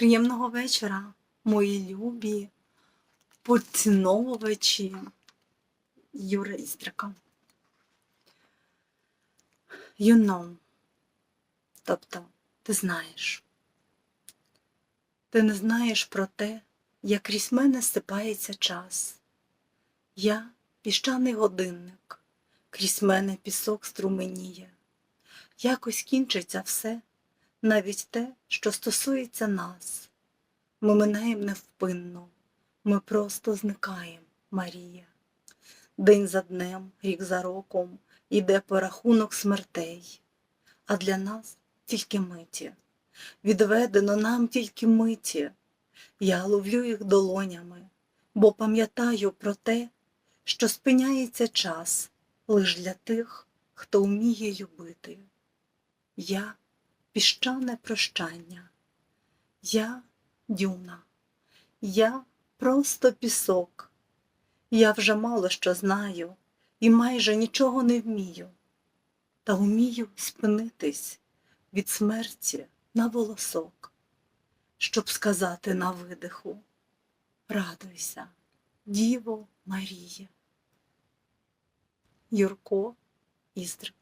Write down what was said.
Приємного вечора, мої любі поціновувачі Юра Істрика. You know. Тобто, ти знаєш. Ти не знаєш про те, як крізь мене стипається час. Я піщаний годинник, крізь мене пісок струменіє. Якось кінчиться все, навіть те, що стосується нас. Ми минаємо невпинно, ми просто зникаємо, Марія. День за днем, рік за роком іде порахунок смертей, а для нас тільки миті. Відведено нам тільки миті. Я ловлю їх долонями, бо пам'ятаю про те, що спиняється час лиш для тих, хто вміє любити. Я піщане прощання, я дюна, я просто пісок. Я вже мало що знаю і майже нічого не вмію, та вмію спинитись від смерті на волосок, щоб сказати на видиху Радуйся, Діво Марія. Юрко Іздрик